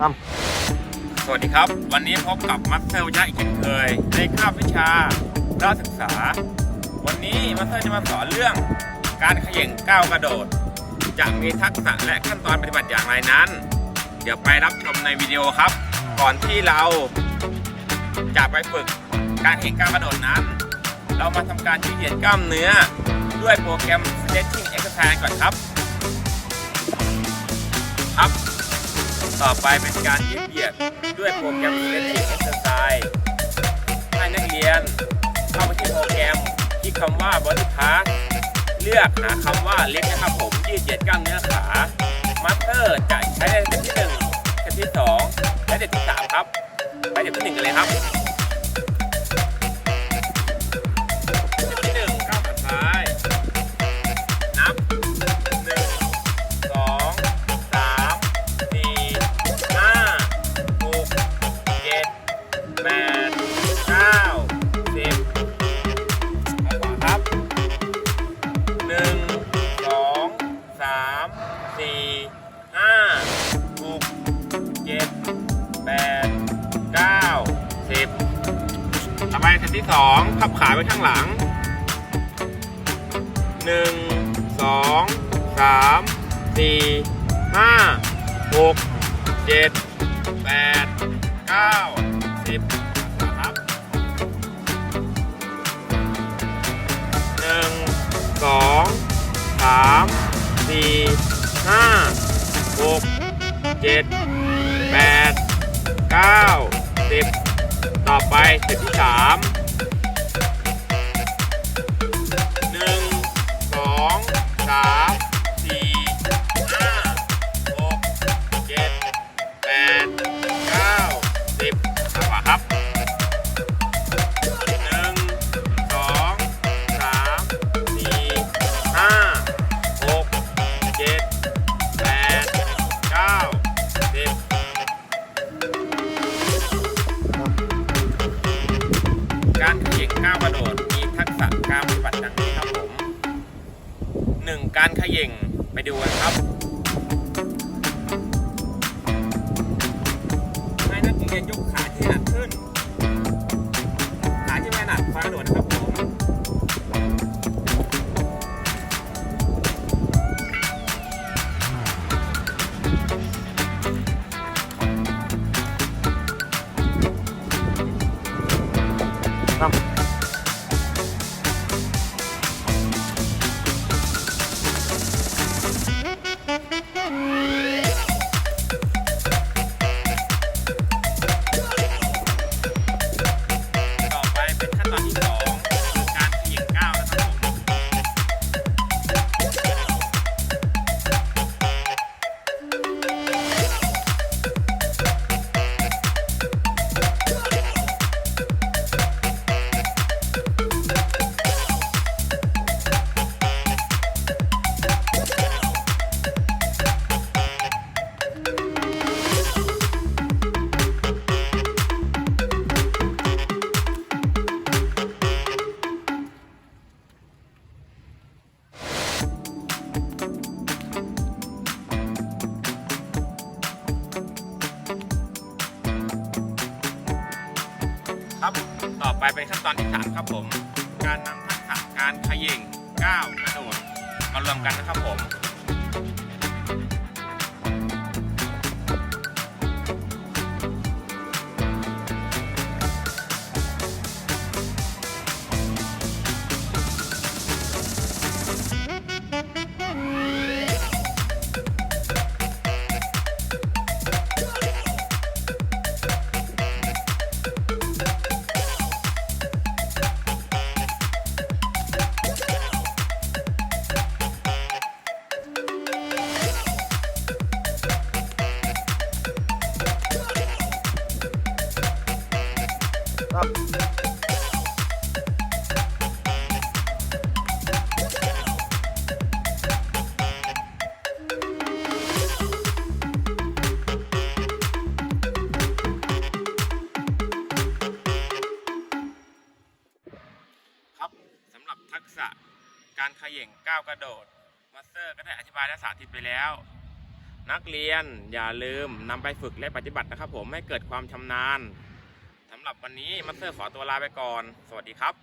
ตั้มสวัสดีครับ วันนี้พบกับมัสเตอร์วิชาอีกเช่นเคย ในคาบวิชาราชศึกษา วันนี้มัสเตอจะมาสอนเรื่อง การเขย่งก้าวกระโดด จะมีทักษะและขั้นตอนปฏิบัติอย่างไรนั้น เดี๋ยวไปรับชมในวิดีโอครับ ก่อนที่เราจะไปฝึกการเขย่งก้าวกระโดดนั้น เรามาทำการยืดเหยียดกล้ามเนื้อ ด้วยโปรแกรม stretching exercise ก่อนครับ ครับ ต่อไปเป็นการยืดเหยียดด้วยโปรแกรม Stretching Exercise ให้นักเรียนเข้าไปที่โปรแกรมคลิกคำว่า Body Part เลือกหาคำว่าเล็กนะครับผมยืดเหยียดกล้ามเนื้อขามาสเตอร์จะใช้ในสเต็ปที่1สเต็ปที่สองและสเต็ปที่สามครับ ไปสเต็ปที่1กันเลยครับ ที่สองขับขาไปข้างหลังหนึ่งสองสามสี่ห้าหกเจ็ดแปดเก้าสิบครับหนึ่งสองสามสี่ห้าหกเจ็ดแปดเก้าสิบต่อไปสเต็ปที่สาม สามสี่ห้าหกเจ็ดแปดเก้าสิบต่อมาครับหนึ่งสองสามสี่ห้าหกเจ็ดแปดเก้าสิบการเขย่งก้าวกระโดด 1 การขย่งไปดูกันครับให้นักเรียนยกขาที่หนักขึ้น ขาที่ไม่หนักฟังด่วนครับผมครับ ครับ ต่อไปเป็นขั้นตอนที่3ครับผม การนำทักษะการขย่งก้าวกระโดดมารวมกันนะครับผม ครับสำหรับทักษะการขย่งก้าวกระโดดมาสเตอร์ก็ได้อธิบายและสาธิตไปแล้ว นักเรียนอย่าลืมนำไปฝึกและปฏิบัตินะครับผมให้เกิดความชำนาญ สำหรับวันนี้มัสเตอร์ขอตัวลาไปก่อน สวัสดีครับ